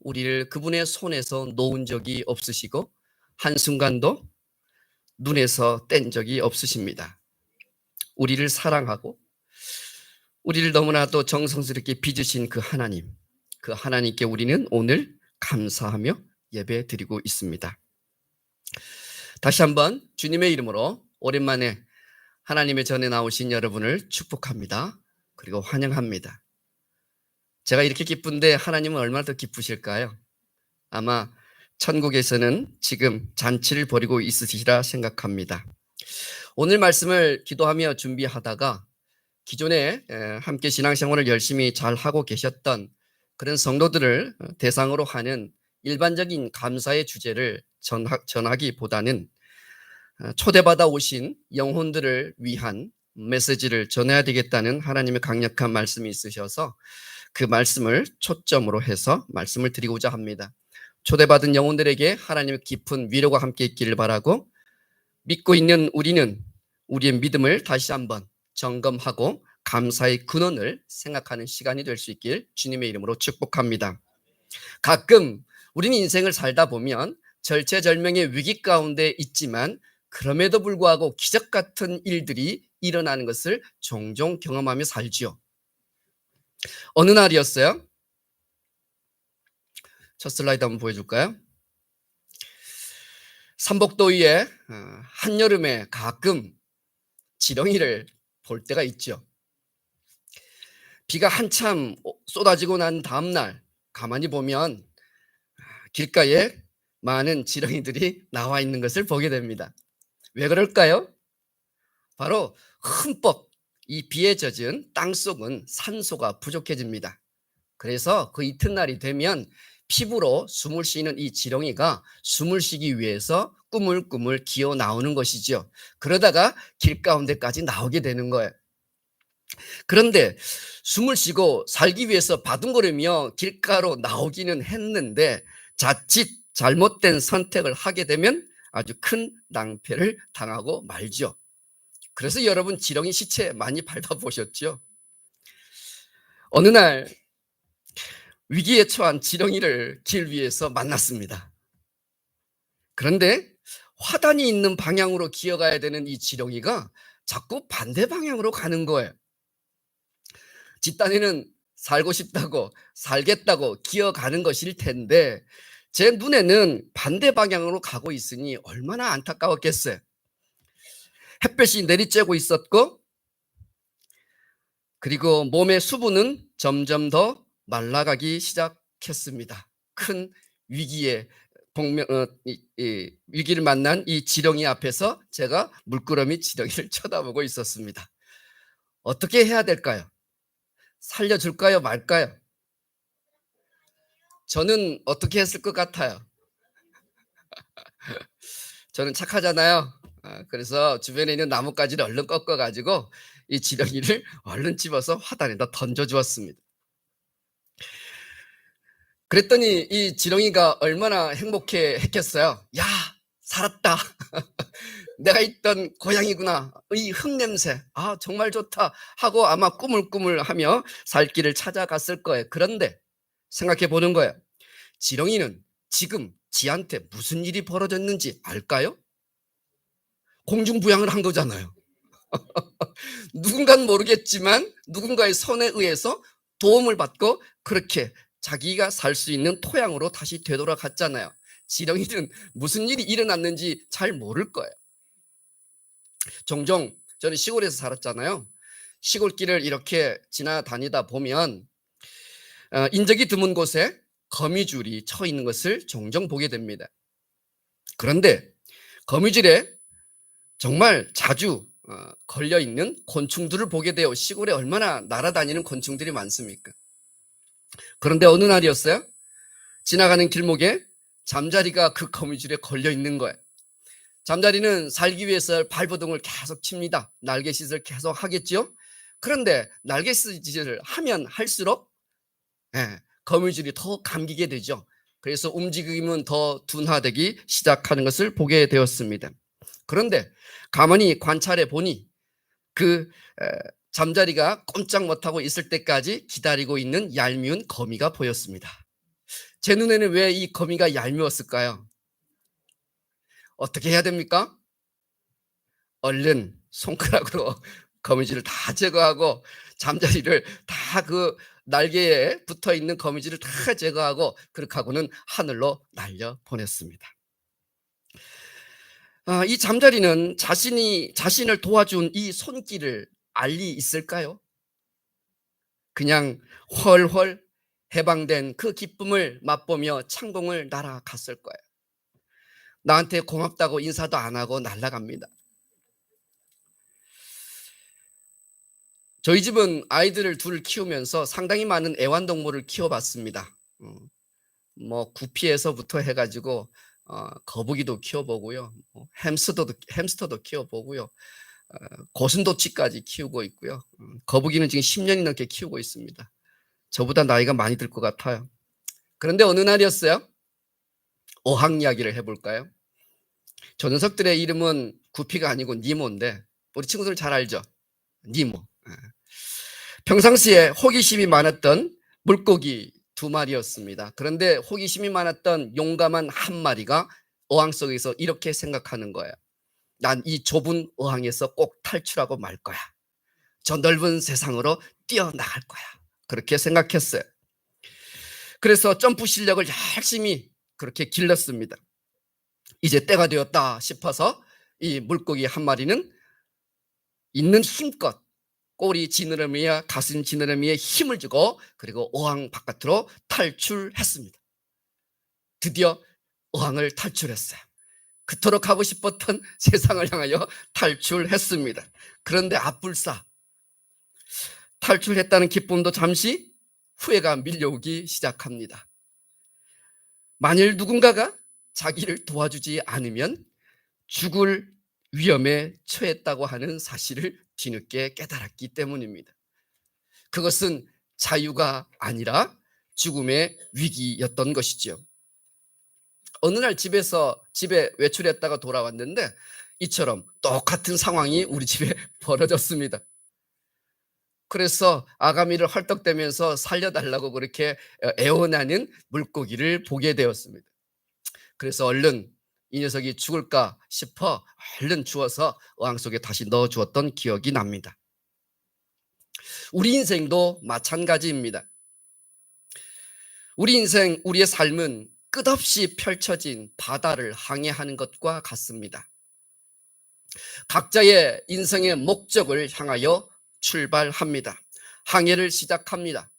우리를 그분의 손에서 놓은 적이 없으시고 한순간도 눈에서 뗀 적이 없으십니다. 우리를 사랑하고 우리를 너무나도 정성스럽게 빚으신 그 하나님, 그 하나님께 우리는 오늘 감사하며 예배 드리고 있습니다. 다시 한번 주님의 이름으로 오랜만에 하나님의 전에 나오신 여러분을 축복합니다. 그리고 환영합니다. 제가 이렇게 기쁜데 하나님은 얼마나 더 기쁘실까요? 아마 천국에서는 지금 잔치를 벌이고 있으시리라 생각합니다. 오늘 말씀을 기도하며 준비하다가 기존에 함께 신앙생활을 열심히 잘 하고 계셨던 그런 성도들을 대상으로 하는 일반적인 감사의 주제를 전하 기보다는 어, 초대받아 오신 영혼들을 위한 메시지를 전해야 되겠다는 하나님의 강력한 말씀이 있으셔서 그 말씀을 초점으로 해서 말씀을 드리고자 합니다. 초대받은 영혼들에게 하나님의 깊은 위로가 함께 있기를 바라고 믿고 있는 우리는 우리의 믿음을 다시 한번 점검하고 감사의 근원을 생각하는 시간이 될 수 있길 주님의 이름으로 축복합니다. 가끔 우리는 인생을 살다 보면 절체절명의 위기 가운데 있지만 그럼에도 불구하고 기적 같은 일들이 일어나는 것을 종종 경험하며 살지요. 어느 날이었어요? 첫 슬라이드 한번 보여줄까요? 삼복도 위에 어, 한여름에 가끔 지렁이를 볼 때가 있죠. 비가 한참 쏟아지고 난 다음날 가만히 보면 길가에 많은 지렁이들이 나와 있는 것을 보게 됩니다. 왜 그럴까요? 바로 흠뻑 이 비에 젖은 땅 속은 산소가 부족해집니다. 그래서 그 이튿날이 되면 피부로 숨을 쉬는 이 지렁이가 숨을 쉬기 위해서 꾸물꾸물 기어 나오는 것이죠. 그러다가 길 가운데까지 나오게 되는 거예요. 그런데 숨을 쉬고 살기 위해서 바둥거리며 길가로 나오기는 했는데 자칫 잘못된 선택을 하게 되면 아주 큰 낭패를 당하고 말죠. 그래서 여러분 지렁이 시체 많이 밟아보셨죠? 어느 날 위기에 처한 지렁이를 길 위에서 만났습니다. 그런데 화단이 있는 방향으로 기어가야 되는 이 지렁이가 자꾸 반대 방향으로 가는 거예요. 뒷단에는 살고 싶다고 살겠다고 기어가는 것일 텐데 제 눈에는 반대 방향으로 가고 있으니 얼마나 안타까웠겠어요. 햇볕이 내리쬐고 있었고 그리고 몸의 수분은 점점 더 말라가기 시작했습니다. 큰 위기에 복명, 어, 이, 이, 위기를 만난 이 지렁이 앞에서 제가 물끄러미 지렁이를 쳐다보고 있었습니다. 어떻게 해야 될까요? 살려줄까요? 말까요? 저는 어떻게 했을 것 같아요? 저는 착하잖아요. 아, 그래서 주변에 있는 나뭇가지를 얼른 꺾어가지고 이 지렁이를 얼른 집어서 화단에다 던져 주었습니다. 그랬더니 이 지렁이가 얼마나 행복해 했겠어요. 야, 살았다. 내가 있던 고향이구나. 이 흙냄새. 아, 정말 좋다. 하고 아마 꾸물꾸물 하며 살 길을 찾아갔을 거예요. 그런데 생각해 보는 거예요. 지렁이는 지금 지한테 무슨 일이 벌어졌는지 알까요? 공중부양을 한 거잖아요. 누군가는 모르겠지만 누군가의 손에 의해서 도움을 받고 그렇게 자기가 살 수 있는 토양으로 다시 되돌아갔잖아요. 지렁이는 무슨 일이 일어났는지 잘 모를 거예요. 종종 저는 시골에서 살았잖아요. 시골길을 이렇게 지나다니다 보면 어, 인적이 드문 곳에 거미줄이 쳐 있는 것을 종종 보게 됩니다. 그런데 거미줄에 정말 자주 어, 걸려 있는 곤충들을 보게 돼요. 시골에 얼마나 날아다니는 곤충들이 많습니까? 그런데 어느 날이었어요? 지나가는 길목에 잠자리가 그 거미줄에 걸려 있는 거예요. 잠자리는 살기 위해서 발버둥을 계속 칩니다. 날개짓을 계속 하겠죠. 그런데 날개짓을 하면 할수록 예, 거미줄이 더 감기게 되죠. 그래서 움직임은 더 둔화되기 시작하는 것을 보게 되었습니다. 그런데 가만히 관찰해 보니 그 잠자리가 꼼짝 못하고 있을 때까지 기다리고 있는 얄미운 거미가 보였습니다. 제 눈에는 왜 이 거미가 얄미웠을까요? 어떻게 해야 됩니까? 얼른 손가락으로 거미줄을 다 제거하고 잠자리를 다 그 날개에 붙어 있는 거미줄을 다 제거하고 그렇게 하고는 하늘로 날려 보냈습니다. 아, 이 잠자리는 자신이 자신을 도와준 이 손길을 알리 있을까요? 그냥 훨훨 해방된 그 기쁨을 맛보며 창공을 날아갔을 거예요. 나한테 고맙다고 인사도 안 하고 날아갑니다. 저희 집은 아이들을 둘 키우면서 상당히 많은 애완동물을 키워봤습니다. 어, 뭐 구피에서부터 해가지고 어, 거북이도 키워보고요, 뭐 햄스터도 햄스터도 키워보고요, 어, 고슴도치까지 키우고 있고요. 음, 거북이는 지금 10년이 넘게 키우고 있습니다. 저보다 나이가 많이 들 것 같아요. 그런데 어느 날이었어요? 어학 이야기를 해볼까요? 저 녀석들의 이름은 구피가 아니고 니모인데 우리 친구들 잘 알죠? 니모. 예. 평상시에 호기심이 많았던 물고기 두 마리였습니다. 그런데 호기심이 많았던 용감한 한 마리가 어항 속에서 이렇게 생각하는 거예요. 난 이 좁은 어항에서 꼭 탈출하고 말 거야. 저 넓은 세상으로 뛰어나갈 거야. 그렇게 생각했어요. 그래서 점프 실력을 열심히 그렇게 길렀습니다. 이제 때가 되었다 싶어서 이 물고기 한 마리는 있는 힘껏 꼬리 지느러미와 가슴 지느러미에 힘을 주고 그리고 어항 바깥으로 탈출했습니다. 드디어 어항을 탈출했어요. 그토록 하고 싶었던 세상을 향하여 탈출했습니다. 그런데 앞불사 탈출했다는 기쁨도 잠시 후회가 밀려오기 시작합니다. 만일 누군가가 자기를 도와주지 않으면 죽을 위험에 처했다고 하는 사실을 뒤늦게 깨달았기 때문입니다. 그것은 자유가 아니라 죽음의 위기였던 것이지요. 어느 날 집에서 집에 외출했다가 돌아왔는데 이처럼 똑같은 상황이 우리 집에 벌어졌습니다. 그래서 아가미를 헐떡대면서 살려달라고 그렇게 애원하는 물고기를 보게 되었습니다. 그래서 얼른 이 녀석이 죽을까 싶어 얼른 주워서 어항 속에 다시 넣어 주었던 기억이 납니다. 우리 인생도 마찬가지입니다. 우리 인생, 우리의 삶은 끝없이 펼쳐진 바다를 항해하는 것과 같습니다. 각자의 인생의 목적을 향하여 출발합니다. 항해를 시작합니다.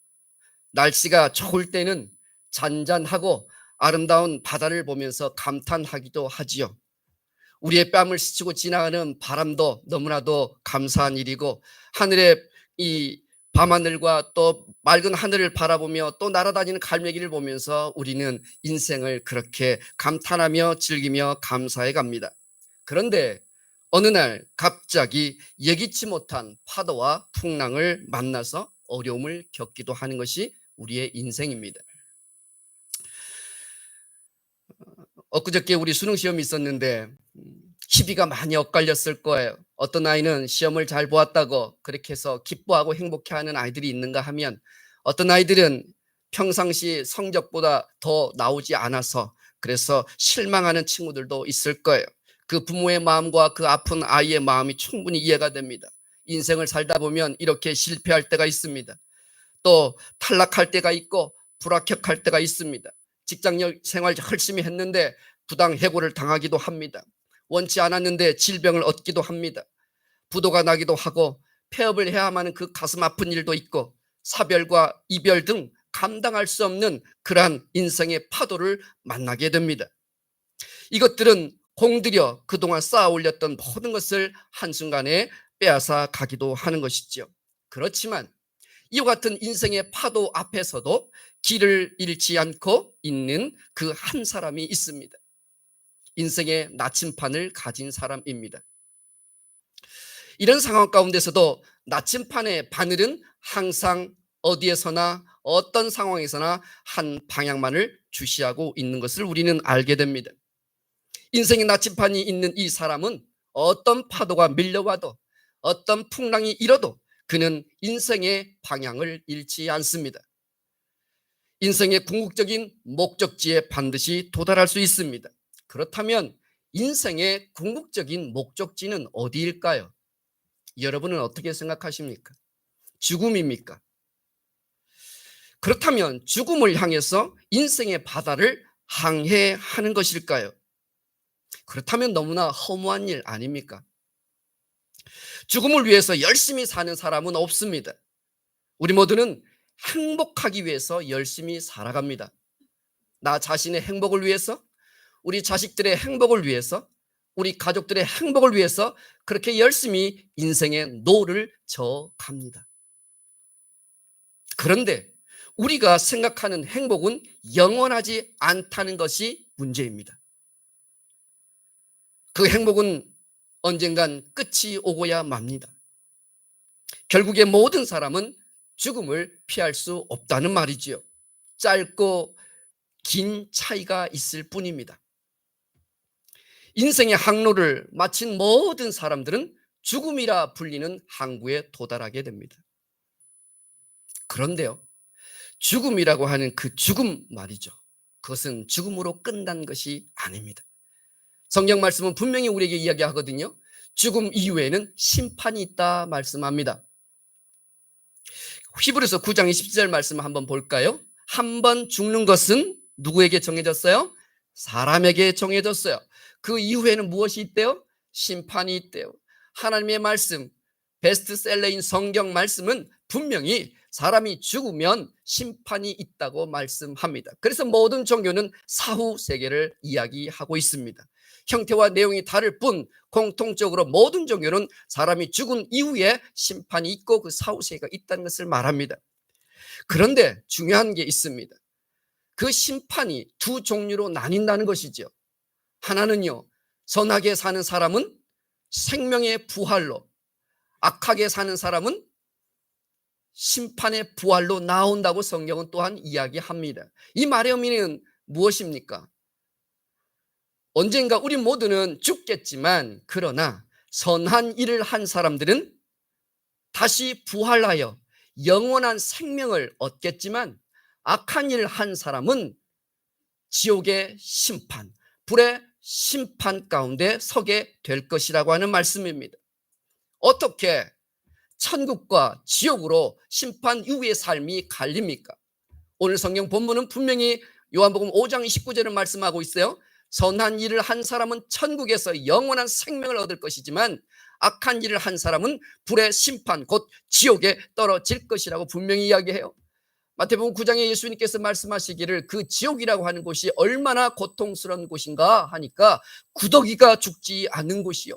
날씨가 좋을 때는 잔잔하고 아름다운 바다를 보면서 감탄하기도 하지요. 우리의 뺨을 스치고 지나가는 바람도 너무나도 감사한 일이고 하늘의 이 밤하늘과 또 맑은 하늘을 바라보며 또 날아다니는 갈매기를 보면서 우리는 인생을 그렇게 감탄하며 즐기며 감사해 갑니다. 그런데 어느 날 갑자기 예기치 못한 파도와 풍랑을 만나서 어려움을 겪기도 하는 것이 우리의 인생입니다. 엊그저께 우리 수능 시험이 있었는데 시비가 많이 엇갈렸을 거예요. 어떤 아이는 시험을 잘 보았다고 그렇게 해서 기뻐하고 행복해하는 아이들이 있는가 하면 어떤 아이들은 평상시 성적보다 더 나오지 않아서 그래서 실망하는 친구들도 있을 거예요. 그 부모의 마음과 그 아픈 아이의 마음이 충분히 이해가 됩니다. 인생을 살다 보면 이렇게 실패할 때가 있습니다. 또 탈락할 때가 있고 불합격할 때가 있습니다. 직장 생활 열심히 했는데 부당 해고를 당하기도 합니다. 원치 않았는데 질병을 얻기도 합니다. 부도가 나기도 하고 폐업을 해야만 하는 그 가슴 아픈 일도 있고 사별과 이별 등 감당할 수 없는 그러한 인생의 파도를 만나게 됩니다. 이것들은 공들여 그동안 쌓아 올렸던 모든 것을 한순간에 빼앗아 가기도 하는 것이지요. 그렇지만 이와 같은 인생의 파도 앞에서도 길을 잃지 않고 있는 그 한 사람이 있습니다. 인생의 나침판을 가진 사람입니다. 이런 상황 가운데서도 나침판의 바늘은 항상 어디에서나 어떤 상황에서나 한 방향만을 주시하고 있는 것을 우리는 알게 됩니다. 인생의 나침판이 있는 이 사람은 어떤 파도가 밀려와도 어떤 풍랑이 일어도 그는 인생의 방향을 잃지 않습니다. 인생의 궁극적인 목적지에 반드시 도달할 수 있습니다. 그렇다면 인생의 궁극적인 목적지는 어디일까요? 여러분은 어떻게 생각하십니까? 죽음입니까? 그렇다면 죽음을 향해서 인생의 바다를 항해하는 것일까요? 그렇다면 너무나 허무한 일 아닙니까? 죽음을 위해서 열심히 사는 사람은 없습니다. 우리 모두는 행복하기 위해서 열심히 살아갑니다. 나 자신의 행복을 위해서, 우리 자식들의 행복을 위해서, 우리 가족들의 행복을 위해서 그렇게 열심히 인생의 노를 저 갑니다. 그런데 우리가 생각하는 행복은 영원하지 않다는 것이 문제입니다. 그 행복은 언젠간 끝이 오고야 맙니다. 결국에 모든 사람은 죽음을 피할 수 없다는 말이지요. 짧고 긴 차이가 있을 뿐입니다. 인생의 항로를 마친 모든 사람들은 죽음이라 불리는 항구에 도달하게 됩니다. 그런데요, 죽음이라고 하는 그 죽음 말이죠. 그것은 죽음으로 끝난 것이 아닙니다. 성경 말씀은 분명히 우리에게 이야기하거든요. 죽음 이후에는 심판이 있다 말씀합니다. 히브리서 9장 27절 말씀을 한번 볼까요? 한 번 죽는 것은 누구에게 정해졌어요? 사람에게 정해졌어요. 그 이후에는 무엇이 있대요? 심판이 있대요. 하나님의 말씀, 베스트셀러인 성경 말씀은 분명히 사람이 죽으면 심판이 있다고 말씀합니다. 그래서 모든 종교는 사후 세계를 이야기하고 있습니다. 형태와 내용이 다를 뿐 공통적으로 모든 종교는 사람이 죽은 이후에 심판이 있고 그 사후 세계가 있다는 것을 말합니다. 그런데 중요한 게 있습니다. 그 심판이 두 종류로 나뉜다는 것이죠. 하나는요, 선하게 사는 사람은 생명의 부활로, 악하게 사는 사람은 심판의 부활로 나온다고 성경은 또한 이야기합니다. 이 말의 의미는 무엇입니까? 언젠가 우리 모두는 죽겠지만, 그러나 선한 일을 한 사람들은 다시 부활하여 영원한 생명을 얻겠지만, 악한 일을 한 사람은 지옥의 심판, 불의 심판 가운데 서게 될 것이라고 하는 말씀입니다. 어떻게 천국과 지옥으로 심판 이후의 삶이 갈립니까? 오늘 성경 본문은 분명히 요한복음 5장 29절을 말씀하고 있어요. 선한 일을 한 사람은 천국에서 영원한 생명을 얻을 것이지만 악한 일을 한 사람은 불의 심판 곧 지옥에 떨어질 것이라고 분명히 이야기해요. 마태복음 9장에 예수님께서 말씀하시기를 그 지옥이라고 하는 곳이 얼마나 고통스러운 곳인가 하니까 구더기가 죽지 않는 곳이요.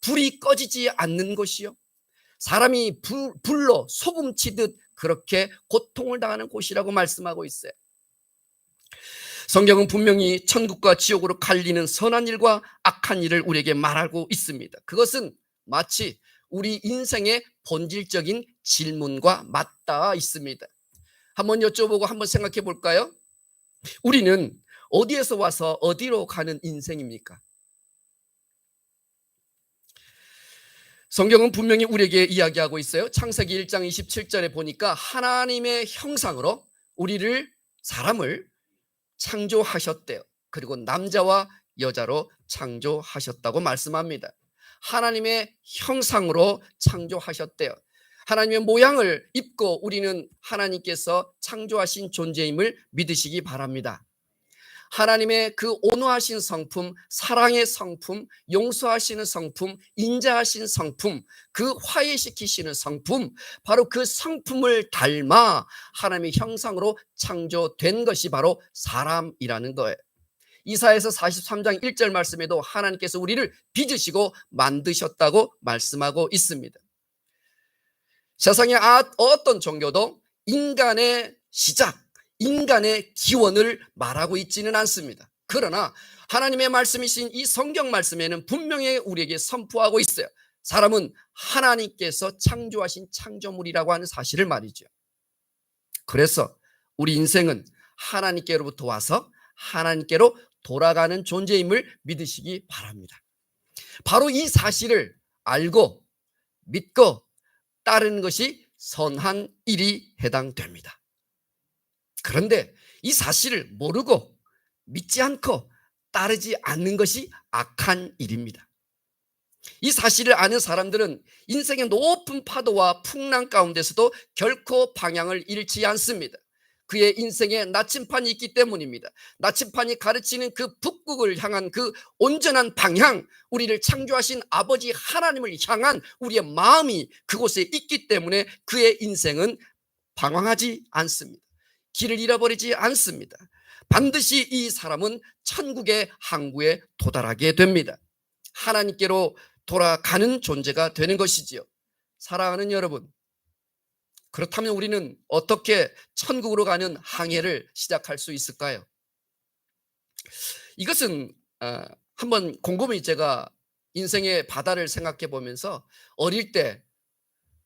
불이 꺼지지 않는 곳이요. 사람이 불, 불로 소금 치듯 그렇게 고통을 당하는 곳이라고 말씀하고 있어요. 성경은 분명히 천국과 지옥으로 갈리는 선한 일과 악한 일을 우리에게 말하고 있습니다. 그것은 마치 우리 인생의 본질적인 질문과 맞닿아 있습니다. 한번 여쭤보고 한번 생각해 볼까요? 우리는 어디에서 와서 어디로 가는 인생입니까? 성경은 분명히 우리에게 이야기하고 있어요. 창세기 1장 27절에 보니까 하나님의 형상으로 우리를 사람을 창조하셨대요. 그리고 남자와 여자로 창조하셨다고 말씀합니다. 하나님의 형상으로 창조하셨대요. 하나님의 모양을 입고 우리는 하나님께서 창조하신 존재임을 믿으시기 바랍니다. 하나님의 그 온화하신 성품, 사랑의 성품, 용서하시는 성품, 인자하신 성품, 그 화해시키시는 성품, 바로 그 성품을 닮아 하나님의 형상으로 창조된 것이 바로 사람이라는 거예요. 이사에서 43장 1절 말씀에도 하나님께서 우리를 빚으시고 만드셨다고 말씀하고 있습니다. 세상의 아, 어떤 종교도 인간의 시작, 인간의 기원을 말하고 있지는 않습니다. 그러나 하나님의 말씀이신 이 성경 말씀에는 분명히 우리에게 선포하고 있어요. 사람은 하나님께서 창조하신 창조물이라고 하는 사실을 말이죠. 그래서 우리 인생은 하나님께로부터 와서 하나님께로 돌아가는 존재임을 믿으시기 바랍니다. 바로 이 사실을 알고 믿고 따르는 것이 선한 일이 해당됩니다. 그런데 이 사실을 모르고 믿지 않고 따르지 않는 것이 악한 일입니다. 이 사실을 아는 사람들은 인생의 높은 파도와 풍랑 가운데서도 결코 방향을 잃지 않습니다. 그의 인생에 나침판이 있기 때문입니다. 나침판이 가르치는 그 북극을 향한 그 온전한 방향, 우리를 창조하신 아버지 하나님을 향한 우리의 마음이 그곳에 있기 때문에 그의 인생은 방황하지 않습니다. 길을 잃어버리지 않습니다. 반드시 이 사람은 천국의 항구에 도달하게 됩니다. 하나님께로 돌아가는 존재가 되는 것이지요. 사랑하는 여러분, 그렇다면 우리는 어떻게 천국으로 가는 항해를 시작할 수 있을까요? 이것은 어, 한번 곰곰이 제가 인생의 바다를 생각해 보면서 어릴 때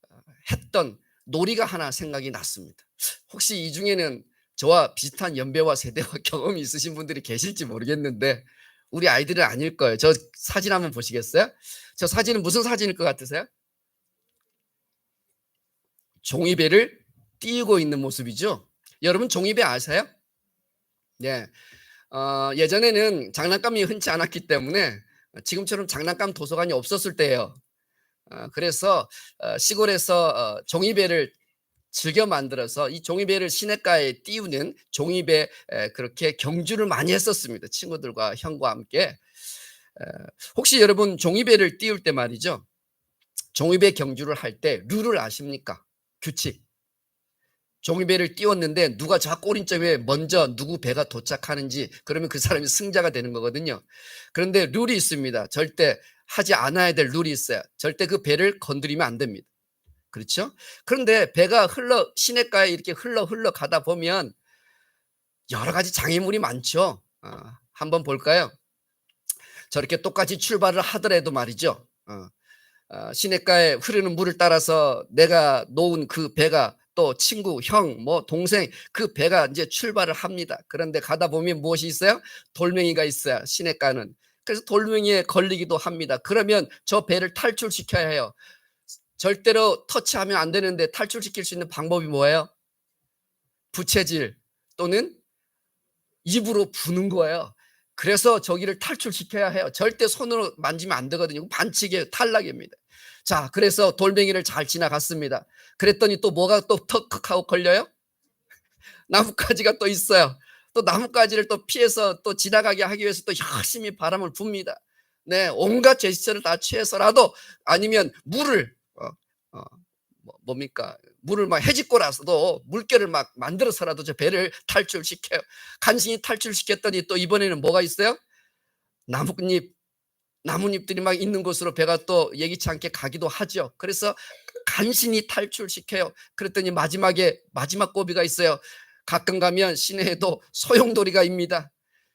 어, 했던 놀이가 하나 생각이 났습니다. 혹시 이 중에는 저와 비슷한 연배와 세대와 경험이 있으신 분들이 계실지 모르겠는데 우리 아이들은 아닐 거예요. 저 사진 한번 보시겠어요? 저 사진은 무슨 사진일 것 같으세요? 종이배를 띄우고 있는 모습이죠. 여러분 종이배 아세요? 네. 어, 예전에는 장난감이 흔치 않았기 때문에 지금처럼 장난감 도서관이 없었을 때예요. 어, 그래서 어, 시골에서 어, 종이배를 즐겨 만들어서 이 종이배를 시냇가에 띄우는 종이배 에, 그렇게 경주를 많이 했었습니다. 친구들과 형과 함께. 에, 혹시 여러분 종이배를 띄울 때 말이죠. 종이배 경주를 할 때 룰을 아십니까? 규칙. 종이배를 띄웠는데 누가 저 꼬린점에 먼저 누구 배가 도착하는지 그러면 그 사람이 승자가 되는 거거든요. 그런데 룰이 있습니다. 절대 하지 않아야 될 룰이 있어요. 절대 그 배를 건드리면 안 됩니다. 그렇죠? 그런데 배가 흘러 시냇가에 이렇게 흘러 흘러 가다 보면 여러 가지 장애물이 많죠. 어, 한번 볼까요? 저렇게 똑같이 출발을 하더라도 말이죠. 어, 어, 시냇가에 흐르는 물을 따라서 내가 놓은 그 배가 또 친구, 형, 뭐 동생 그 배가 이제 출발을 합니다. 그런데 가다 보면 무엇이 있어요? 돌멩이가 있어요. 시냇가는. 그래서 돌멩이에 걸리기도 합니다. 그러면 저 배를 탈출시켜야 해요. 절대로 터치하면 안 되는데 탈출시킬 수 있는 방법이 뭐예요? 부채질 또는 입으로 부는 거예요. 그래서 저기를 탈출시켜야 해요. 절대 손으로 만지면 안 되거든요. 반칙의 탈락입니다. 자, 그래서 돌멩이를 잘 지나갔습니다. 그랬더니 또 뭐가 또 턱하고 걸려요? 나뭇가지가 또 있어요. 또 나뭇가지를 또 피해서 또 지나가게 하기 위해서 또 열심히 바람을 붑니다. 네, 온갖 제스처를 다 취해서라도 아니면 물을 어, 어, 뭐, 뭡니까 물을 막 해집고라서도 물결을 막 만들어서라도 저 배를 탈출시켜요. 간신히 탈출시켰더니 또 이번에는 뭐가 있어요? 나뭇잎 나뭇잎들이 막 있는 곳으로 배가 또 예기치 않게 가기도 하죠. 그래서 간신히 탈출시켜요. 그랬더니 마지막에 마지막 고비가 있어요. 가끔 가면 시내에도 소용돌이가 입니다.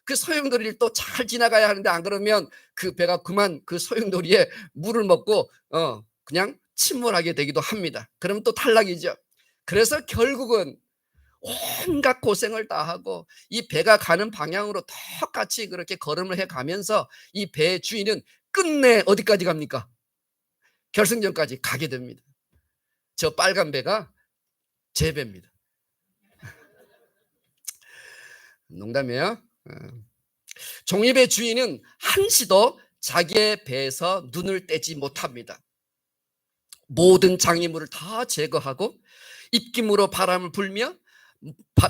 그 소용돌이를 또 잘 지나가야 하는데 안 그러면 그 배가 그만 그 소용돌이에 물을 먹고 어 그냥 침몰하게 되기도 합니다. 그럼 또 탈락이죠. 그래서 결국은 온갖 고생을 다 하고 이 배가 가는 방향으로 똑같이 그렇게 걸음을 해 가면서 이 배의 주인은 끝내 어디까지 갑니까? 결승전까지 가게 됩니다. 저 빨간 배가 제 배입니다. 농담이에요. 어. 종이배 주인은 한시도 자기의 배에서 눈을 떼지 못합니다. 모든 장애물을 다 제거하고 입김으로 바람을 불며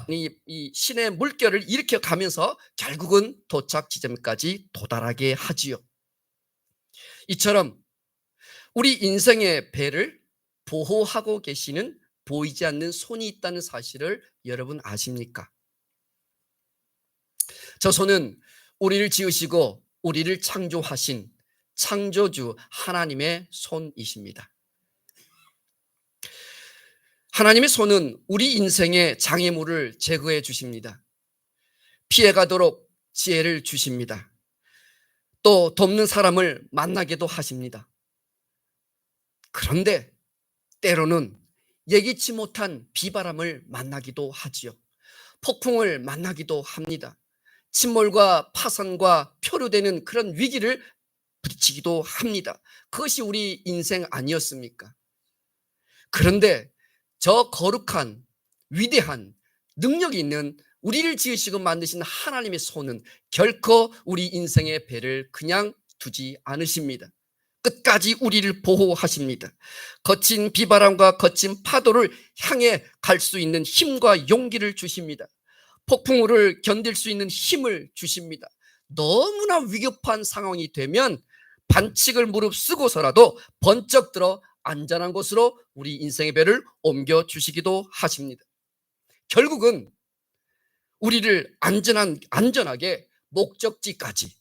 이, 이 신의 물결을 일으켜 가면서 결국은 도착 지점까지 도달하게 하지요. 이처럼 우리 인생의 배를 보호하고 계시는 보이지 않는 손이 있다는 사실을 여러분 아십니까? 저 손은 우리를 지으시고 우리를 창조하신 창조주 하나님의 손이십니다. 하나님의 손은 우리 인생의 장애물을 제거해 주십니다. 피해가도록 지혜를 주십니다. 또 돕는 사람을 만나게도 하십니다. 그런데 때로는 예기치 못한 비바람을 만나기도 하지요. 폭풍을 만나기도 합니다. 침몰과 파산과 표류되는 그런 위기를 부딪히기도 합니다. 그것이 우리 인생 아니었습니까? 그런데 저 거룩한 위대한 능력이 있는 우리를 지으시고 만드신 하나님의 손은 결코 우리 인생의 배를 그냥 두지 않으십니다. 끝까지 우리를 보호하십니다. 거친 비바람과 거친 파도를 향해 갈 수 있는 힘과 용기를 주십니다. 폭풍우를 견딜 수 있는 힘을 주십니다. 너무나 위급한 상황이 되면 반칙을 무릅쓰고서라도 번쩍 들어 안전한 곳으로 우리 인생의 배를 옮겨 주시기도 하십니다. 결국은 우리를 안전한 안전하게 목적지까지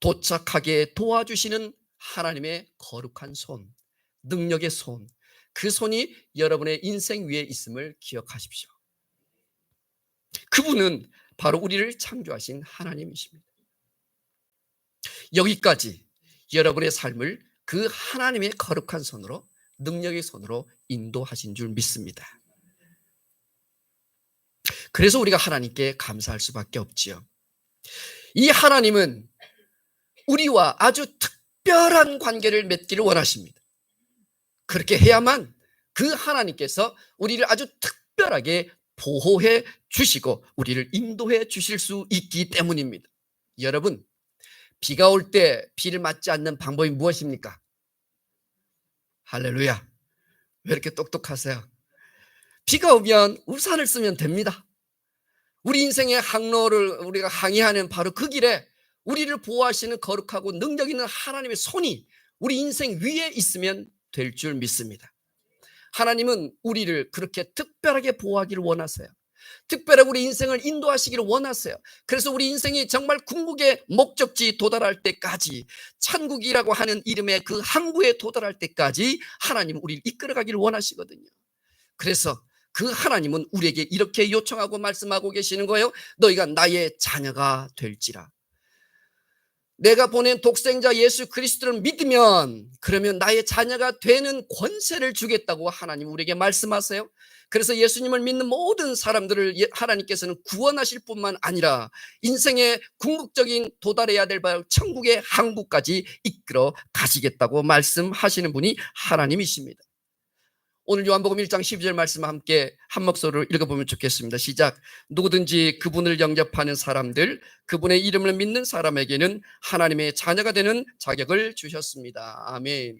도착하게 도와주시는 하나님의 거룩한 손, 능력의 손, 그 손이 여러분의 인생 위에 있음을 기억하십시오. 그분은 바로 우리를 창조하신 하나님이십니다. 여기까지 여러분의 삶을 그 하나님의 거룩한 손으로 능력의 손으로 인도하신 줄 믿습니다. 그래서 우리가 하나님께 감사할 수밖에 없지요. 이 하나님은 우리와 아주 특별한 관계를 맺기를 원하십니다. 그렇게 해야만 그 하나님께서 우리를 아주 특별하게 보호해 주시고 우리를 인도해 주실 수 있기 때문입니다. 여러분, 비가 올 때 비를 맞지 않는 방법이 무엇입니까? 할렐루야. 왜 이렇게 똑똑하세요? 비가 오면 우산을 쓰면 됩니다. 우리 인생의 항로를 우리가 항해하는 바로 그 길에 우리를 보호하시는 거룩하고 능력 있는 하나님의 손이 우리 인생 위에 있으면 될 줄 믿습니다. 하나님은 우리를 그렇게 특별하게 보호하기를 원하세요. 특별하게 우리 인생을 인도하시기를 원하세요. 그래서 우리 인생이 정말 궁극의 목적지 도달할 때까지 천국이라고 하는 이름의 그 항구에 도달할 때까지 하나님은 우리를 이끌어가기를 원하시거든요. 그래서 그 하나님은 우리에게 이렇게 요청하고 말씀하고 계시는 거예요. 너희가 나의 자녀가 될지라. 내가 보낸 독생자 예수 그리스도를 믿으면 그러면 나의 자녀가 되는 권세를 주겠다고 하나님 우리에게 말씀하세요. 그래서 예수님을 믿는 모든 사람들을 예- 하나님께서는 구원하실 뿐만 아니라 인생의 궁극적인 도달해야 될 바로 천국의 항구까지 이끌어 가시겠다고 말씀하시는 분이 하나님이십니다. 오늘 요한복음 1장 12절 말씀 함께 한 목소리로 읽어보면 좋겠습니다. 시작. 누구든지 그분을 영접하는 사람들, 그분의 이름을 믿는 사람에게는 하나님의 자녀가 되는 자격을 주셨습니다. 아멘.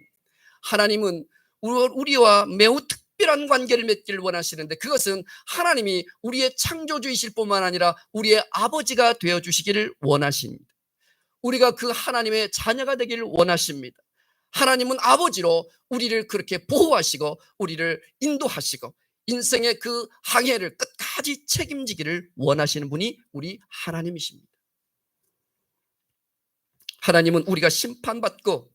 하나님은 우- 우리와 매우 특별한 관계를 맺기를 원하시는데 그것은 하나님이 우리의 창조주이실 뿐만 아니라 우리의 아버지가 되어 주시기를 원하십니다. 우리가 그 하나님의 자녀가 되기를 원하십니다. 하나님은 아버지로 우리를 그렇게 보호하시고 우리를 인도하시고 인생의 그 항해를 끝까지 책임지기를 원하시는 분이 우리 하나님이십니다. 하나님은 우리가 심판받고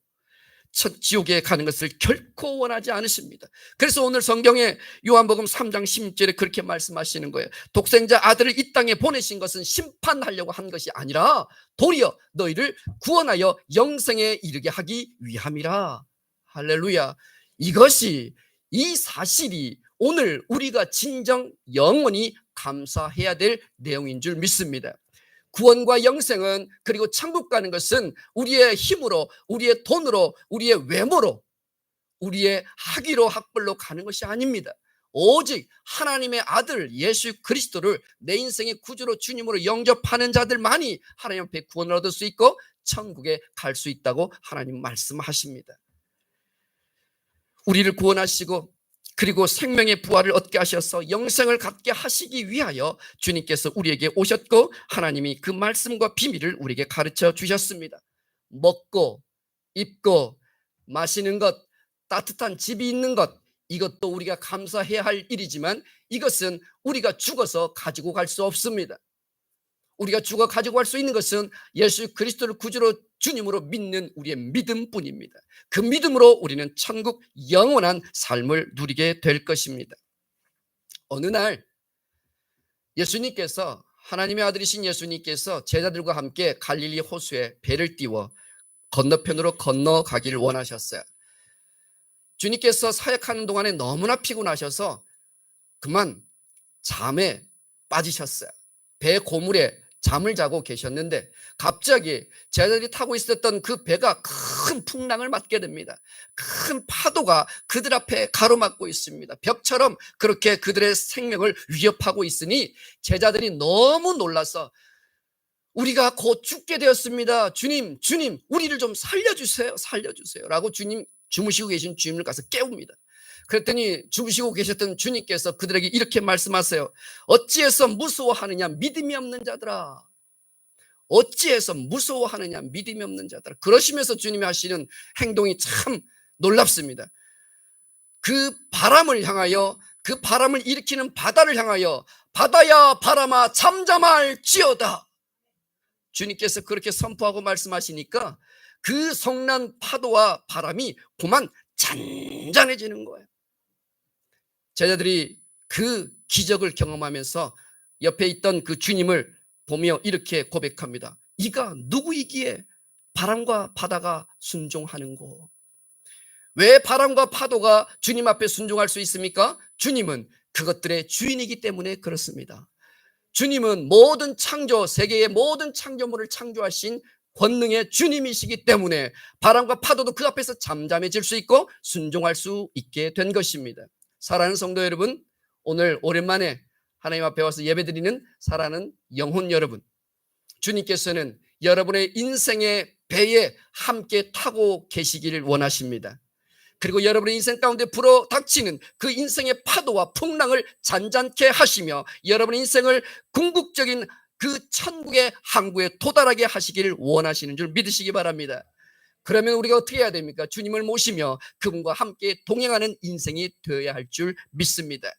첫 지옥에 가는 것을 결코 원하지 않으십니다. 그래서 오늘 성경에 요한복음 3장 16절에 그렇게 말씀하시는 거예요. 독생자 아들을 이 땅에 보내신 것은 심판하려고 한 것이 아니라 도리어 너희를 구원하여 영생에 이르게 하기 위함이라. 할렐루야. 이것이 이 사실이 오늘 우리가 진정 영원히 감사해야 될 내용인 줄 믿습니다. 구원과 영생은 그리고 천국 가는 것은 우리의 힘으로, 우리의 돈으로, 우리의 외모로, 우리의 학위로 학벌로 가는 것이 아닙니다. 오직 하나님의 아들 예수 그리스도를 내 인생의 구주로 주님으로 영접하는 자들만이 하나님 앞에 구원을 얻을 수 있고 천국에 갈 수 있다고 하나님 말씀하십니다. 우리를 구원하시고 그리고 생명의 부활을 얻게 하셔서 영생을 갖게 하시기 위하여 주님께서 우리에게 오셨고 하나님이 그 말씀과 비밀을 우리에게 가르쳐 주셨습니다. 먹고 입고 마시는 것, 따뜻한 집이 있는 것 이것도 우리가 감사해야 할 일이지만 이것은 우리가 죽어서 가지고 갈 수 없습니다. 우리가 죽어 가지고 갈 수 있는 것은 예수 그리스도를 구주로 주님으로 믿는 우리의 믿음뿐입니다. 그 믿음으로 우리는 천국 영원한 삶을 누리게 될 것입니다. 어느 날 예수님께서 하나님의 아들이신 예수님께서 제자들과 함께 갈릴리 호수에 배를 띄워 건너편으로 건너가기를 원하셨어요. 주님께서 사역하는 동안에 너무나 피곤하셔서 그만 잠에 빠지셨어요. 배 고물에 잠을 자고 계셨는데 갑자기 제자들이 타고 있었던 그 배가 큰 풍랑을 맞게 됩니다. 큰 파도가 그들 앞에 가로막고 있습니다. 벽처럼 그렇게 그들의 생명을 위협하고 있으니 제자들이 너무 놀라서 우리가 곧 죽게 되었습니다. 주님, 주님, 우리를 좀 살려주세요. 살려주세요. 라고 주님, 주무시고 계신 주님을 가서 깨웁니다. 그랬더니 주무시고 계셨던 주님께서 그들에게 이렇게 말씀하세요. 어찌해서 무서워하느냐? 믿음이 없는 자들아. 어찌해서 무서워하느냐? 믿음이 없는 자들아. 그러시면서 주님이 하시는 행동이 참 놀랍습니다. 그 바람을 향하여 그 바람을 일으키는 바다를 향하여 바다야 바람아 잠잠할지어다. 주님께서 그렇게 선포하고 말씀하시니까 그 성난 파도와 바람이 그만 잔잔해지는 거예요. 제자들이 그 기적을 경험하면서 옆에 있던 그 주님을 보며 이렇게 고백합니다. 이가 누구이기에 바람과 바다가 순종하는고? 왜 바람과 파도가 주님 앞에 순종할 수 있습니까? 주님은 그것들의 주인이기 때문에 그렇습니다. 주님은 모든 창조, 세계의 모든 창조물을 창조하신 권능의 주님이시기 때문에 바람과 파도도 그 앞에서 잠잠해질 수 있고 순종할 수 있게 된 것입니다. 사랑하는 성도 여러분, 오늘 오랜만에 하나님 앞에 와서 예배드리는 사랑하는 영혼 여러분, 주님께서는 여러분의 인생의 배에 함께 타고 계시기를 원하십니다. 그리고 여러분의 인생 가운데 불어 닥치는 그 인생의 파도와 풍랑을 잔잔케 하시며 여러분의 인생을 궁극적인 그 천국의 항구에 도달하게 하시기를 원하시는 줄 믿으시기 바랍니다. 그러면 우리가 어떻게 해야 됩니까? 주님을 모시며 그분과 함께 동행하는 인생이 되어야 할 줄 믿습니다.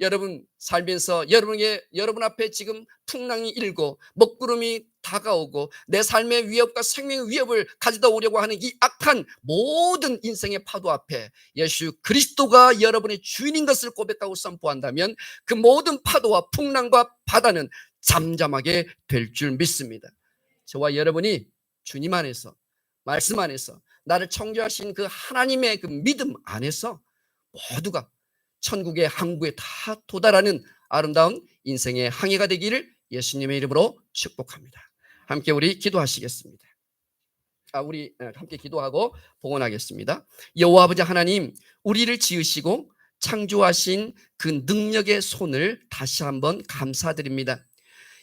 여러분 살면서 여러분에게 여러분 앞에 지금 풍랑이 일고 먹구름이 다가오고 내 삶의 위협과 생명의 위협을 가져다 오려고 하는 이 악한 모든 인생의 파도 앞에 예수 그리스도가 여러분의 주인인 것을 고백하고 선포한다면 그 모든 파도와 풍랑과 바다는 잠잠하게 될 줄 믿습니다. 저와 여러분이 주님 안에서 말씀 안에서 나를 청조하신 그 하나님의 그 믿음 안에서 모두가 천국의 항구에 다 도달하는 아름다운 인생의 항해가 되기를 예수님의 이름으로 축복합니다. 함께 우리 기도하시겠습니다. 아, 우리 함께 기도하고 봉헌하겠습니다. 여호와 아버지 하나님, 우리를 지으시고 창조하신 그 능력의 손을 다시 한번 감사드립니다.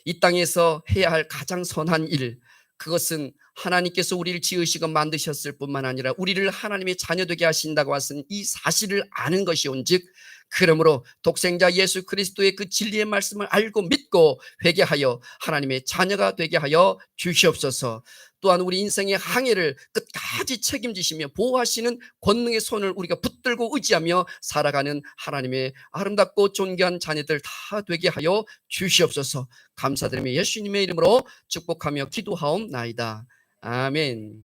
이 땅에서 해야 할 가장 선한 일, 그것은 하나님께서 우리를 지으시고 만드셨을 뿐만 아니라 우리를 하나님의 자녀 되게 하신다고 하신 이 사실을 아는 것이 온즉 그러므로 독생자 예수 그리스도의 그 진리의 말씀을 알고 믿고 회개하여 하나님의 자녀가 되게 하여 주시옵소서. 또한 우리 인생의 항해를 끝까지 책임지시며 보호하시는 권능의 손을 우리가 붙들고 의지하며 살아가는 하나님의 아름답고 존귀한 자녀들 다 되게 하여 주시옵소서. 감사드리며 예수님의 이름으로 축복하며 기도하옵나이다. 아멘.